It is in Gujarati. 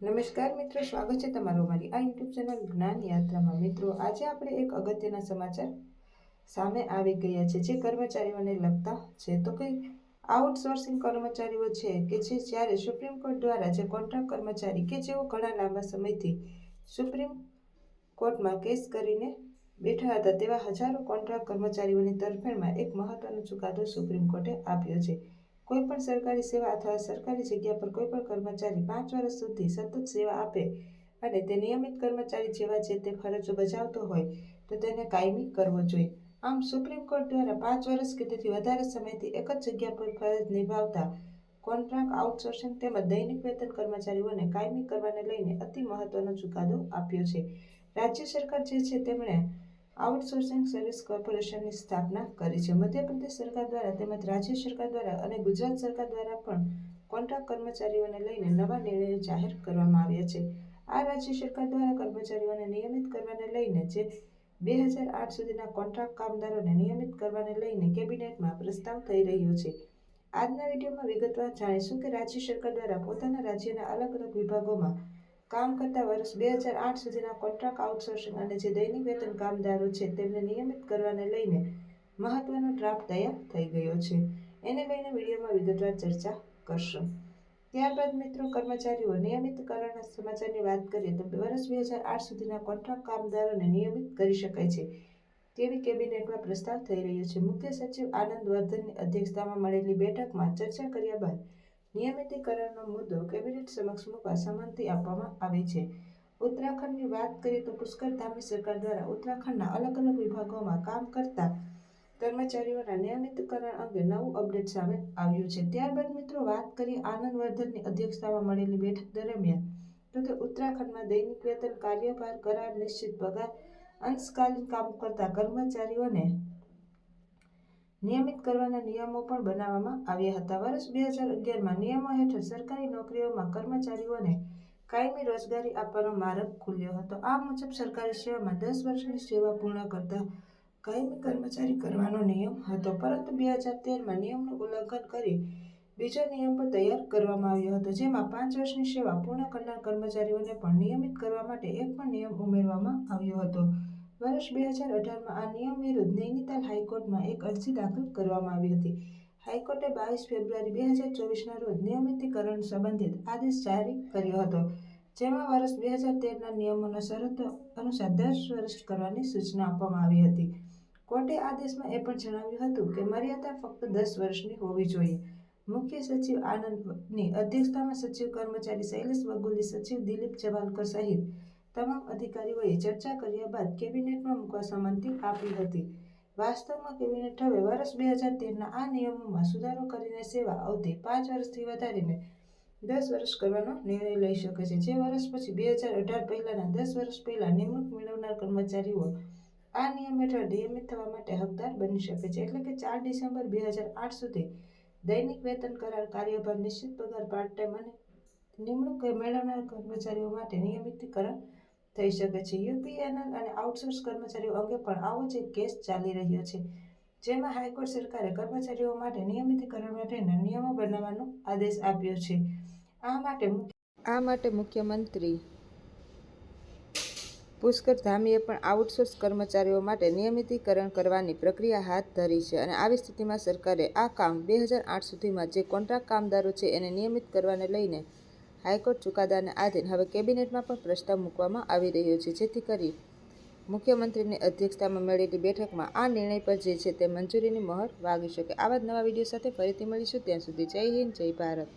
નમસ્કાર મિત્રો, સ્વાગત છે તમારું અમારી આ યુટ્યુબ ચેનલ જ્ઞાન યાત્રામાં. મિત્રો, આજે આપણે એક અગત્યના સમાચાર સામે આવી ગયા છે જે કર્મચારીઓને લગતા છે. તો કે આઉટસોર્સિંગ કર્મચારીઓ છે કે જે જ્યારે સુપ્રીમ કોર્ટ દ્વારા જે કોન્ટ્રાક્ટ કર્મચારી કે જેઓ ઘણા લાંબા સમયથી સુપ્રીમ કોર્ટમાં કેસ કરીને બેઠા હતા, તેવા હજારો કોન્ટ્રાક્ટ કર્મચારીઓની તરફેણમાં એક મહત્વનો ચુકાદો સુપ્રીમ કોર્ટે આપ્યો છે. કોઈપણ સરકારી સેવા અથવા સરકારી જગ્યા પર કોઈપણ કર્મચારી પાંચ વર્ષ સુધી સતત સેવા આપે અને તે નિયમિત કર્મચારી જેવા જે તે ફરજો બજાવતો હોય, તો તેને કાયમી કરવો જોઈએ. આમ સુપ્રીમ કોર્ટ દ્વારા પાંચ વર્ષ કે તેથી વધારે સમયથી એક જ જગ્યા પર ફરજ નિભાવતા કોન્ટ્રાક્ટ આઉટસોર્સિંગ તેમજ દૈનિક વેતન કર્મચારીઓને કાયમી કરવાને લઈને અતિ મહત્વનો ચુકાદો આપ્યો છે. રાજ્ય સરકાર જે છે તેમણે આઉટસોર્સિંગ સર્વિસ કોર્પોરેશનની સ્થાપના કરી છે. મધ્યપ્રદેશ સરકાર દ્વારા તેમજ રાજ્ય સરકાર દ્વારા અને ગુજરાત સરકાર દ્વારા પણ કોન્ટ્રાક્ટ કર્મચારીઓને લઈને નવા નિર્ણયો જાહેર કરવામાં આવ્યા છે. આ રાજ્ય સરકાર દ્વારા કર્મચારીઓને નિયમિત કરવાને લઈને જે બે હજાર આઠ સુધીના કોન્ટ્રાક્ટ કામદારોને નિયમિત કરવાને લઈને કેબિનેટમાં પ્રસ્તાવ થઈ રહ્યો છે. આજના વિડીયોમાં વિગતવાર જાણીશું કે રાજ્ય સરકાર દ્વારા પોતાના રાજ્યના અલગ અલગ વિભાગોમાં કામ કરતા વર્ષ બે હજાર આઠ સુધીના કોન્ટ્રાક્ટ આઉટસોર્સિંગ અને જે દૈનિક વેતન કામદારો છે, તેમને નિયમિત કરવાને લઈને મહત્વનો ડ્રાફ્ટ તૈયાર થઈ ગયો છે. એને લઈને વિડીયોમાં વિગતવાર ચર્ચા કરશું. ત્યારબાદ મિત્રો, કર્મચારીઓ નિયમિતકરણના સમાચારની વાત કરીએ તો વર્ષ બે હજાર આઠ સુધીના કોન્ટ્રાક્ટ કામદારોને નિયમિત કરી શકાય છે. તેવી કેબિનેટમાં પ્રસ્તાવ થઈ રહ્યો છે. મુખ્ય સચિવ આનંદ વર્ધનની અધ્યક્ષતામાં મળેલી બેઠકમાં ચર્ચા કર્યા બાદ નિયમિતીકરણનો મુદ્દો કેબિનેટ સમક્ષ મૂકવા સંમતિ આપવામાં આવી છે? ઉત્તરાખંડની વાત કરીએ તો પુષ્કર ધામી સરકાર દ્વારા ઉત્તરાખંડના અલગ અલગ વિભાગોમાં કામ કરતા કર્મચારીઓના નિયમિતકરણ અંગે નવું અપડેટ સામે આવ્યું છે. ત્યારબાદ મિત્રો વાત કરીએ આનંદ વર્ધનની અધ્યક્ષતામાં મળેલી બેઠક દરમિયાન. તો કે ઉત્તરાખંડમાં દૈનિક વેતન કાર્યભાર કરાર, નિશ્ચિત પગાર, અંશકાલીન કામ કરતા કર્મચારીઓને નિયમિત કરવાના નિયમો પણ બનાવવામાં આવ્યા હતા. વર્ષ બે હજાર અગિયારમાં નિયમો હેઠળ સરકારી નોકરીઓમાં કર્મચારીઓને કાયમી રોજગારી આપવાનો માર્ગ ખુલ્યો હતો. આ મુજબ સરકારી સેવામાં દસ વર્ષની સેવા પૂર્ણ કરતા કાયમી કર્મચારી કરવાનો નિયમ હતો. પરંતુ બે હજાર તેરમાં નિયમનું ઉલ્લંઘન કરી બીજો નિયમ પણ તૈયાર કરવામાં આવ્યો હતો, જેમાં પાંચ વર્ષની સેવા પૂર્ણ કરનાર કર્મચારીઓને પણ નિયમિત કરવા માટે એક પણ નિયમ ઉમેરવામાં આવ્યો હતો. વર્ષ બે હજાર અઢારમાં આ નિયમ વિરુદ્ધ નૈનીતાલ હાઈકોર્ટમાં એક અરજી દાખલ કરવામાં આવી હતી. હાઈકોર્ટે બાવીસ ફેબ્રુઆરી બે હજાર ચોવીસના રોજ નિયમિતીકરણ સંબંધિત આદેશ જારી કર્યો હતો, જેમાં વર્ષ બે હજાર તેરના નિયમોના શરતો અનુસાર દસ વર્ષ કરવાની સૂચના આપવામાં આવી હતી. કોર્ટે આદેશમાં એ પણ જણાવ્યું હતું કે મર્યાદા ફક્ત દસ વર્ષની હોવી જોઈએ. મુખ્ય સચિવ આનંદની અધ્યક્ષતામાં સચિવ કર્મચારી શૈલેષ બગુલી સચિવ દિલીપ જવાલકર સહિત તમામ અધિકારીઓએ ચર્ચા કર્યા બાદ કેબિનેટમાં મૂકવા સંમતિ આપી હતી. વાસ્તવમાં કેબિનેટ હવે વર્ષ બે હજાર તેરના આ નિયમોમાં સુધારો કરીને સેવા અવધિ પાંચ વર્ષથી વધારીને દસ વર્ષ કરવાનો નિર્ણય લઈ શકે છે. જે વર્ષ પછી બે હજાર અઢાર પહેલાંના દસ વર્ષ પહેલાં નિમણૂક મેળવનાર કર્મચારીઓ આ નિયમ હેઠળ નિયમિત થવા માટે હકદાર બની શકે છે. એટલે કે ચાર ડિસેમ્બર બે હજાર આઠ સુધી દૈનિક વેતન કરાર કાર્યભાર, નિશ્ચિત પગાર પાર્ટ ટાઈમ અને નિમણૂક મેળવનાર કર્મચારીઓ માટે નિયમિતીકરણ થઈ શકે છે. યુપીએનએલ અને આઉટસોર્સ કર્મચારીઓ અંગે પણ આવો જ એક કેસ ચાલી રહ્યો છે, જેમાં હાઈકોર્ટ સરકારે કર્મચારીઓ માટે નિયમિતીકરણ માટેના નિયમો બનાવવાનો આદેશ આપ્યો છે. આ માટે આ માટે મુખ્યમંત્રી પુષ્કર ધામીએ પણ આઉટસોર્સ કર્મચારીઓ માટે નિયમિતીકરણ કરવાની પ્રક્રિયા હાથ ધરી છે અને આવી સ્થિતિમાં સરકારે આ કામ બે હજાર આઠ સુધીમાં જે કોન્ટ્રાક્ટ કામદારો છે એને નિયમિત કરવાને લઈને હાઈકોર્ટ ચુકાદાને આધીન હવે કેબિનેટમાં પણ પ્રસ્તાવ મૂકવામાં આવી રહ્યો છે. જેથી કરી મુખ્યમંત્રીની અધ્યક્ષતામાં મળેલી બેઠકમાં આ નિર્ણય પર જે છે તે મંજૂરીની મહોર વાગી શકે. આવા જ નવા વીડિયો સાથે ફરીથી મળીશું. ત્યાં સુધી જય હિન્દ, જય ભારત.